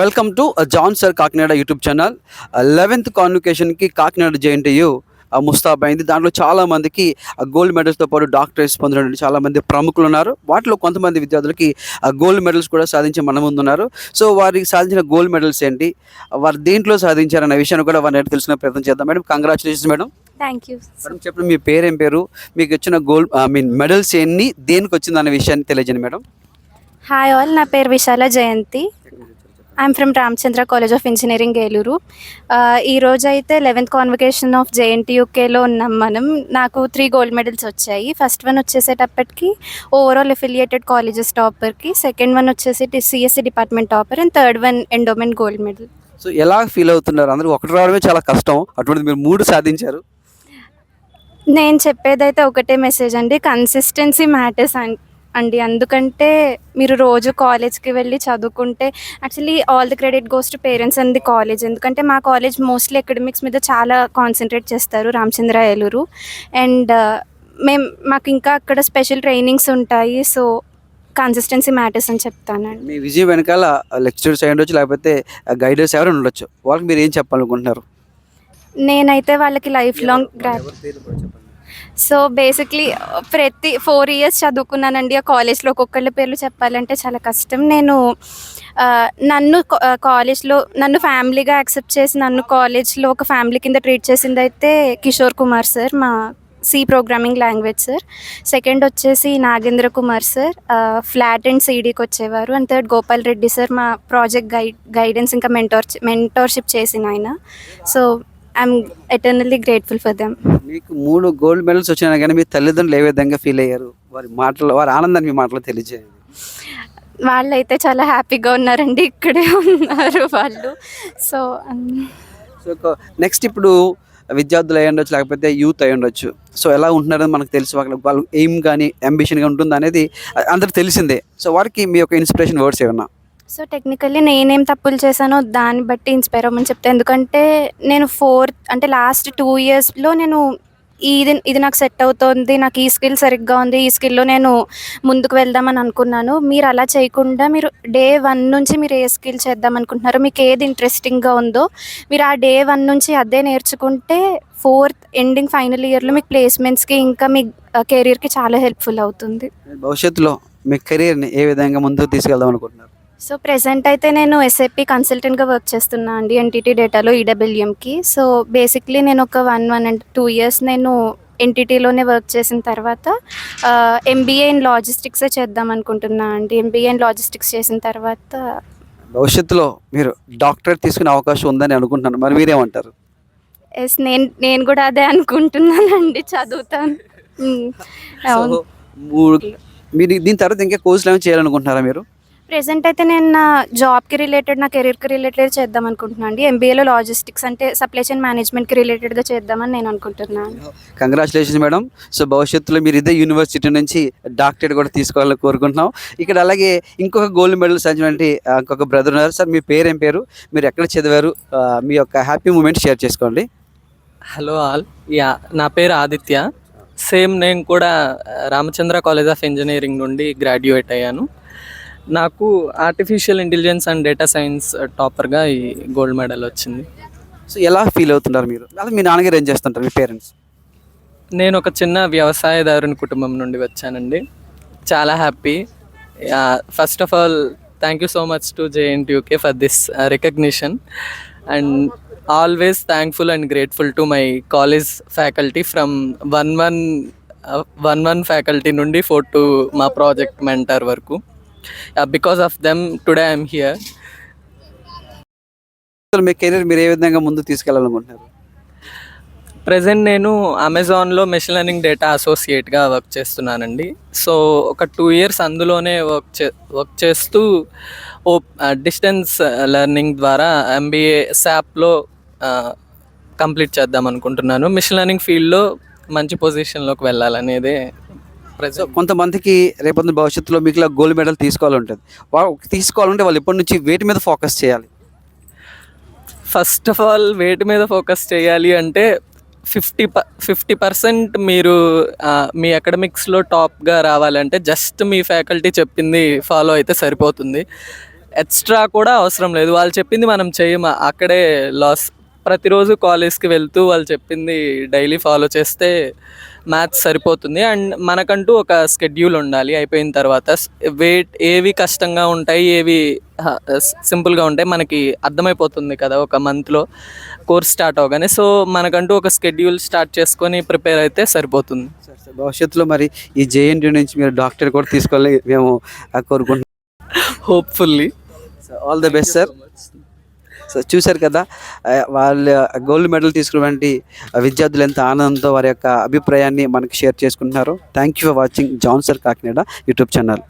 Welcome to John sir Kakinada YouTube channel eleventh కాన్వికేషన్కి Kakinada JNTU ముస్తాబ్ అయింది. దాంట్లో చాలా మందికి గోల్డ్ మెడల్స్తో పాటు డాక్టరేట్స్ పొందిన చాలా మంది ప్రముఖులు ఉన్నారు. వాటిలో కొంతమంది విద్యార్థులకి గోల్డ్ మెడల్స్ కూడా సాధించి మన ముందు ఉన్నారు. సో వారికి సాధించిన గోల్డ్ మెడల్స్ ఏంటి? వారు దేంట్లో సాధించారన్న విషయాన్ని కూడా వారిని తెలుసుకునే ప్రయత్నం చేద్దాం. Madam congratulations madam thank you madam చెప్పండి మీ పేరేం పేరు? మీకు వచ్చిన గోల్డ్ ఐ మీన్ మెడల్స్ ఎన్ని దేనికి వచ్చింది అన్న విషయాన్ని తెలియజేయండి మేడం హాయ్ ఆల్ నా పేరు Vishala Jayanthi. I'm from Ramachandra college of engineering Eluru ఆ, ఈ రోజు అయితే లెవెన్త్ కాన్వకేషన్ ఆఫ్ జేఎన్టీయూకేలో ఉన్నాం మనం. నాకు త్రీ గోల్డ్ మెడల్స్ వచ్చాయి. ఫస్ట్ వన్ వచ్చేసేటప్పటికి ఓవరాల్ ఎఫిలియేటెడ్ కాలేజెస్ టాపర్కి సెకండ్ వన్ వచ్చేసి CSC department topper and third one endowment gold medal so ఎలా ఫీల్ అవుతున్నారు? అందరూ ఒకటి రావడమే చాలా కష్టం. అటువంటిది మీరు మూడు సాధించారు. నేను చెప్పేదైతే ఒకటే మెసేజ్ అండి. కన్సిస్టెన్సీ మ్యాటర్స్ అండి అందుకంటే మీరు రోజు కాలేజ్కి వెళ్ళి చదువుకుంటే actually all the credit goes to parents and the college. ఎందుకంటే మా కాలేజ్ మోస్ట్లీ అకాడమిక్స్ మీద చాలా కాన్సన్ట్రేట్ చేస్తారు రామచంద్ర ఏలూరు. అండ్ మేము మాకు ఇంకా అక్కడ స్పెషల్ ట్రైనింగ్స్ ఉంటాయి. సో కన్సిస్టెన్సీ మ్యాటర్స్ అని చెప్తానండి. మీ విజయం వెనకాల లెక్చరర్స్ అయి ఉండొచ్చు లేకపోతే గైడర్స్ ఎవరైనా ఉండొచ్చు. వాళ్ళకి మీరు ఏం చెప్పాలనుకుంటున్నారు? నేనైతే వాళ్ళకి లైఫ్ లాంగ్ గ్రా సో బేసిక్లీ ప్రతి ఫోర్ ఇయర్స్ చదువుకున్నానండి. ఆ కాలేజ్లో ఒక్కొక్కళ్ళ పేర్లు చెప్పాలంటే చాలా కష్టం. నేను నన్ను కాలేజ్లో నన్ను ఫ్యామిలీగా యాక్సెప్ట్ చేసి నన్ను కాలేజ్లో ఒక ఫ్యామిలీ కింద ట్రీట్ చేసింది అయితే కిషోర్ కుమార్ సార్ మా C programming language sir second వచ్చేసి Nagendra Kumar sir FLAT and సీడీకి వచ్చేవారు. And third Gopal Reddy sir మా ప్రాజెక్ట్ గైడ్ గైడెన్స్ ఇంకా మెంటోర్ మెంటోర్షిప్ చేసిన ఆయన. So I'm eternally grateful for them మీకు మూడు గోల్డ్ మెడల్స్ వచ్చినా కానీ మీ తల్లిదండ్రులు ఏ విధంగా ఫీల్ అయ్యారు? వారి మాటలు వారి ఆనందాన్ని మీ మాటలో తెలియజేయండి. వాళ్ళైతే చాలా హ్యాపీగా ఉన్నారండి ఇక్కడే ఉన్నారు వాళ్ళు. సో సో నెక్స్ట్ ఇప్పుడు విద్యార్థులు అయి ఉండొచ్చు లేకపోతే యూత్ అయి ఉండొచ్చు. సో ఎలా ఉంటున్నారని మనకు తెలుసు. వాళ్ళ వాళ్ళ ఎయిమ్ కానీ అంబిషన్గా ఉంటుంది అనేది అందరికి తెలిసిందే. సో వారికి మీ యొక్క ఇన్స్పిరేషన్ వర్డ్స్ ఏమన్నా? సో టెక్నికల్లీ నేనేం తప్పులు చేశానో దాన్ని బట్టి ఇన్స్పైర్ అవ్వమని చెప్తాను ఎందుకంటే నేను ఫోర్త్ అంటే లాస్ట్ టూ ఇయర్స్లో నేను ఇది ఇది నాకు సెట్ అవుతోంది నాకు ఈ స్కిల్ సరిగ్గా ఉంది ఈ స్కిల్లో నేను ముందుకు వెళ్దామని అనుకున్నాను. మీరు అలా చేయకుండా మీరు డే వన్ నుంచి మీరు ఏ స్కిల్ చేద్దాం అనుకుంటున్నారో మీకు ఏది ఇంట్రెస్టింగ్గా ఉందో మీరు ఆ డే వన్ నుంచి అదే నేర్చుకుంటే ఫోర్త్ ఎండింగ్ ఫైనల్ ఇయర్లో మీకు ప్లేస్మెంట్స్కి ఇంకా మీ కెరీర్కి చాలా హెల్ప్ఫుల్ అవుతుంది. భవిష్యత్తులో మీ కెరీర్ని ఏ విధంగా ముందుకు తీసుకెళ్దాం అనుకుంటున్నారు? సో ప్రెసెంట్ అయితే నేను ఎస్ఏపి కన్సల్టెంట్గా వర్క్ చేస్తున్నా అండి ఎన్టీటీ డేటాలో ఈడబ్ల్యూఎంకి సో బేసిక్లీ నేను ఒక one one and two years నేను ఎన్టీటీలోనే వర్క్ చేసిన తర్వాత ఎంబీఏ ఇన్ లాజిస్టిక్సే చేద్దాం అనుకుంటున్నా అండి. ఎంబీఏ ఇన్ లాజిస్టిక్స్ చేసిన తర్వాత భవిష్యత్తులో మీరు డాక్టరేట్ తీసుకునే అవకాశం ఉందని అనుకుంటున్నాను. మరి మీరేమంటారు? ఎస్ నేను నేను కూడా అదే అనుకుంటున్నానండి చదువుతాను. మీరు దీని తర్వాత ఇంకా కోర్సులు ఏమైనా చేయాలనుకుంటున్నారా మీరు? ప్రెసెంట్ అయితే నేను నా జాబ్కి రిలేటెడ్ నా కెరీర్కి రిలేటెడ్ చేద్దాం అనుకుంటున్నాను అండి. ఎంబీఏలో లాజిస్టిక్స్ అంటే సప్లై చైన్ మేనేజ్మెంట్కి రిలేటెడ్గా చేద్దామని నేను అనుకుంటున్నాను కంగ్రాచులేషన్స్ మేడం సో భవిష్యత్తులో మీరు ఇదే యూనివర్సిటీ నుంచి డాక్టరేట్ కూడా తీసుకోవాలని కోరుకుంటున్నాం. ఇక్కడ అలాగే ఇంకొక గోల్డ్ మెడల్ సాధించినటువంటి ఇంకొక బ్రదర్ ఉన్నారు. సార్ మీ పేరు ఏం పేరు? మీరు ఎక్కడ చదివారు? మీ యొక్క హ్యాపీ మూమెంట్ షేర్ చేసుకోండి. హలో ఆల్ యా నా పేరు ఆదిత్య. సేమ్ నేను కూడా రామచంద్ర కాలేజ్ ఆఫ్ ఇంజనీరింగ్ నుండి గ్రాడ్యుయేట్ అయ్యాను. నాకు artificial intelligence and data science టాపర్గా ఈ గోల్డ్ మెడల్ వచ్చింది. సో ఎలా ఫీల్ అవుతున్నారు మీరు? అలా మీ నాన్నగారు ఏం చేస్తుంటారు? మీ పేరెంట్స్ నేను ఒక చిన్న వ్యవసాయదారుని కుటుంబం నుండి వచ్చానండి. చాలా happy first of all thank you so much to JNTUK for this recognition and always thankful and grateful to my college faculty from one one one one faculty నుండి ఫోర్ టు మా project mentor వరకు. Because of them today I'm here me career మీరు ఏ విధంగా ముందుకు తీసుకెళ్ళాలనుకుంటున్నారు? Present నేను అమెజాన్లో మెషిన్ లెర్నింగ్ డేటా అసోసియేట్గా వర్క్ చేస్తున్నానండి. సో ఒక టూ ఇయర్స్ అందులోనే వర్క్ చే వర్క్ చేస్తూ ఓ డిస్టెన్స్ లెర్నింగ్ ద్వారా ఎంబీఏ శాప్లో కంప్లీట్ చేద్దాం అనుకుంటున్నాను. మిషన్ లెర్నింగ్ ఫీల్డ్లో మంచి పొజిషన్లోకి వెళ్ళాలనేదే సో కొంతమందికి రేపొద్దున భవిష్యత్తులో మీకు ఇలా గోల్డ్ మెడల్ తీసుకోవాలంటుంది. వాళ్ళు తీసుకోవాలంటే వాళ్ళు ఇప్పటి నుంచి వేటి మీద ఫోకస్ చేయాలి? ఫస్ట్ ఆఫ్ ఆల్ వేటి మీద ఫోకస్ చేయాలి అంటే ఫిఫ్టీ ప ఫిఫ్టీ పర్సెంట్ మీరు మీ అకాడమిక్స్లో టాప్గా రావాలంటే జస్ట్ మీ ఫ్యాకల్టీ చెప్పింది ఫాలో అయితే సరిపోతుంది. ఎక్స్ట్రా కూడా అవసరం లేదు. వాళ్ళు చెప్పింది మనం చేయము? అక్కడే లాస్ ప్రతిరోజు కాలేజ్కి వెళ్తూ వాళ్ళు చెప్పింది డైలీ ఫాలో చేస్తే మ్యాథ్స్ సరిపోతుంది. అండ్ మనకంటూ ఒక స్కెడ్యూల్ ఉండాలి. అయిపోయిన తర్వాత వెయిట్ ఏవి కష్టంగా ఉంటాయి ఏవి సింపుల్గా ఉంటాయి మనకి అర్థమైపోతుంది కదా ఒక మంత్లో కోర్స్ స్టార్ట్ అవగానే. సో మనకంటూ ఒక స్కెడ్యూల్ స్టార్ట్ చేసుకొని ప్రిపేర్ అయితే సరిపోతుంది. సార్, సార్, భవిష్యత్తులో మరి ఈ జేఎన్టీ నుంచి మీరు డాక్టర్ కూడా తీసుకోవాలి మేము కోరుకుంటున్నాం. Hopefully all the best sir so చూశారు కదా వాళ్ళ గోల్డ్ మెడల్ తీసుకున్నటువంటి విద్యార్థులు ఎంత ఆనందంతో వారి యొక్క అభిప్రాయాన్ని మనకి షేర్ చేసుకుంటున్నారు. Thank you for watching John sir Kakinada YouTube channel